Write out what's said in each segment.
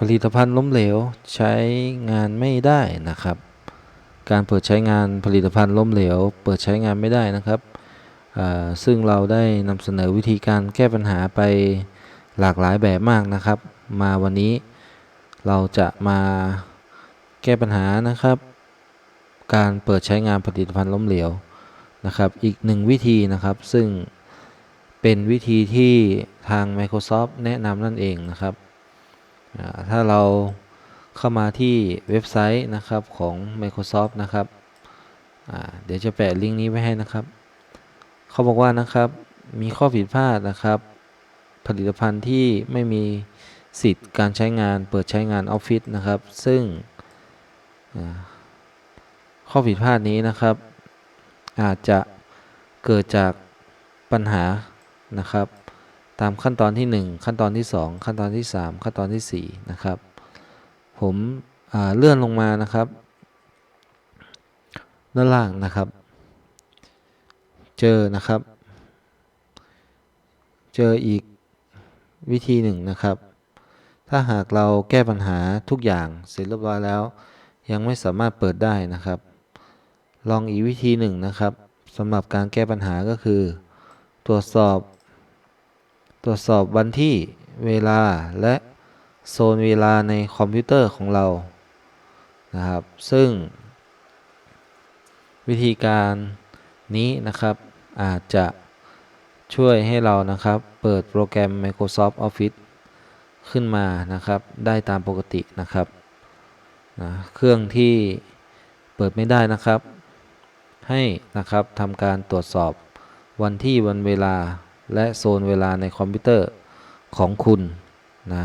ผลิตภัณฑ์ล้มเหลวใช้งานไม่ได้นะครับ การเปิดใช้งานผลิตภัณฑ์ล้มเหลว เปิดใช้งานไม่ได้นะครับ ซึ่งเราได้นำเสนอวิธีการแก้ปัญหาไปหลากหลายแบบมากนะครับ มาวันนี้เราจะมาแก้ปัญหานะครับ การเปิดใช้งานผลิตภัณฑ์ล้มเหลวนะครับ อีกหนึ่งวิธีนะครับ ซึ่งเป็นวิธีที่ทาง Microsoft แนะนำนั่นเองนะครับ ถ้าเราเข้ามาที่เว็บไซต์นะครับของ Microsoft นะครับเดี๋ยวจะแปะลิงก์นี้ไว้ให้นะครับ เขาบอกว่านะครับมีข้อผิดพลาดนะครับ ผลิตภัณฑ์ที่ไม่มีสิทธิ์การใช้งานเปิดใช้งานออฟฟิศนะครับ ซึ่งข้อผิดพลาดนี้นะครับ อาจจะเกิดจากปัญหานะครับ ตามขั้นตอนที่ 1 ขั้นตอนที่ 2 ขั้นตอนที่ 3 ขั้นตอนที่ 4 นะครับ ผมเลื่อนลงมานะครับด้านล่างนะครับ เจอนะครับ เจออีกวิธีหนึ่งนะครับ ถ้าหากเราแก้ปัญหาทุกอย่างเสร็จเรียบร้อยแล้ว ยังไม่สามารถเปิดได้นะครับ ลองอีกวิธีหนึ่งนะครับสำหรับการแก้ปัญหาก็คือ ตรวจสอบ ตรวจสอบวันที่เวลาและโซนเวลาในคอมพิวเตอร์ของเรานะครับ ซึ่ง วิธีการนี้นะครับอาจจะช่วยให้เรานะครับเปิดโปรแกรม Microsoft Office ขึ้นมานะครับ ได้ตามปกตินะครับนะเครื่องที่เปิดไม่ได้นะครับ ให้นะครับทำการตรวจสอบวันที่วันเวลา และโซนเวลาในคอมพิวเตอร์ของคุณนะ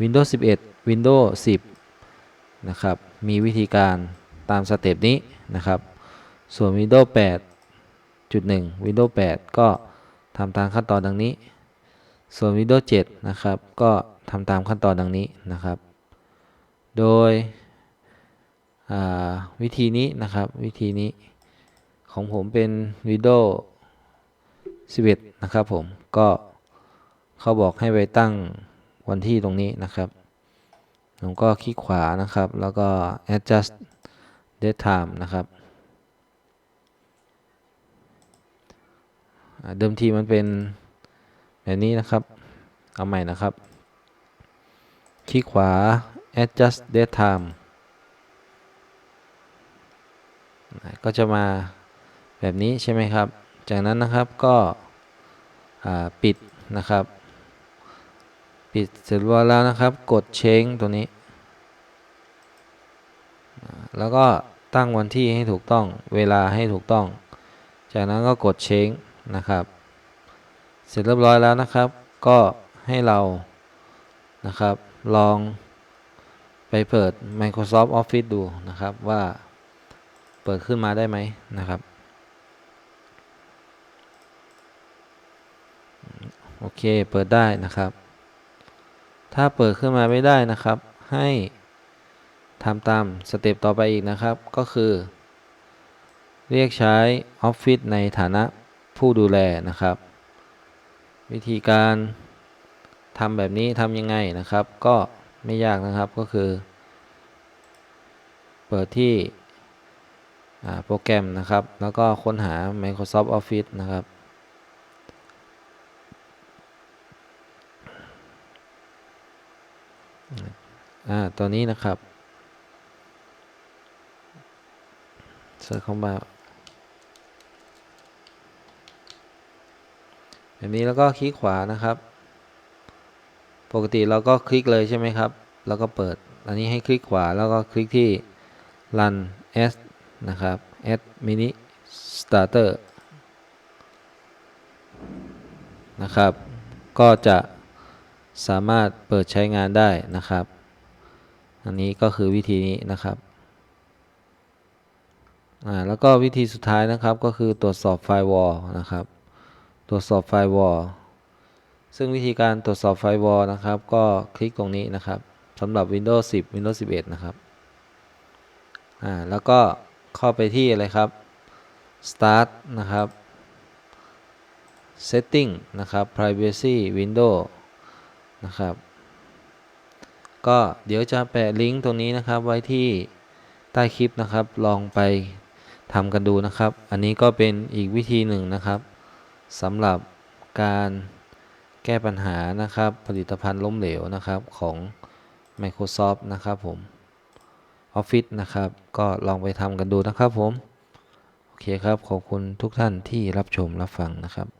Windows 11 Windows 10 นะครับ มีวิธีการตามสเต็ปนี้นะครับ ส่วน Windows 8.1 Windows 8 ก็ทำตามขั้นตอนดังนี้ ส่วน Windows 7 นะครับ ก็ทำตามขั้นตอนดังนี้นะครับ โดยวิธีนี้นะครับ วิธีนี้ของผมเป็น Windows 11 นะครับผมก็เขาบอกให้ไปตั้งวันที่ตรงนี้นะครับผมก็คลิกขวานะครับ แล้วก็ adjust date time นะครับเดิมทีมันเป็นแบบนี้นะครับ เอาใหม่นะครับ คลิกขวา adjust date time ก็จะมาแบบนี้ใช่ไหมครับ จากนั้นนะครับก็ปิดนะครับ ปิดเสร็จเรียบร้อยแล้วนะครับ กดเช้งตัวนี้ แล้วก็ตั้งวันที่ให้ถูกต้องเวลาให้ถูกต้อง จากนั้นก็กดเช้งนะครับ เสร็จเรียบร้อยแล้วนะครับ ก็ให้เรานะครับ ลองไปเปิด Microsoft Office ดูนะครับว่าเปิดขึ้นมาได้ไหมนะครับ โอเค เปิดได้นะครับ ถ้าเปิดขึ้นมาไม่ได้นะครับ ให้ทำตามสเต็ปต่อไปอีกนะครับ ก็คือ เรียกใช้ Office ในฐานะผู้ดูแลนะครับ วิธีการทำแบบนี้ทำยังไงนะครับ ก็ไม่ยากนะครับก็คือ เปิดที่โปรแกรมนะครับ แล้วก็ค้นหา Microsoft Office นะครับ อ่าตัวนี้นะครับเสิร์ชเข้ามาแบบนี้แล้วก็คลิกขวานะครับ ปกติเราก็คลิกเลยใช่ไหมครับ แล้วก็เปิด อันนี้ให้คลิกขวาแล้วก็คลิกที่ run s นะครับ add mini starter นะครับ ก็จะสามารถเปิดใช้งานได้นะครับ อันนี้ก็คือวิธีนี้นะครับอ่าแล้วก็วิธีสุดท้ายนะครับก็คือตรวจสอบไฟวอลนะครับ ตรวจสอบไฟวอลซึ่งวิธีการตรวจสอบไฟวอลนะครับ ก็คลิกตรงนี้นะครับสำหรับ Windows 10 Windows 11 นะครับอ่าแล้วก็เข้าไปที่อะไรครับ Start นะครับ Setting นะครับ Privacy Window นะครับ ก็เดี๋ยวจะแปะลิงก์ตรงนี้นะครับไว้ที่ใต้คลิปนะครับ ลองไปทำกันดูนะครับ อันนี้ก็เป็นอีกวิธีหนึ่งนะครับสำหรับการแก้ปัญหานะครับ ผลิตภัณฑ์ล้มเหลวนะครับของ Microsoft นะครับผม Office นะครับ ก็ลองไปทำกันดูนะครับผม โอเคครับ ขอบคุณทุกท่านที่รับชมรับฟังนะครับ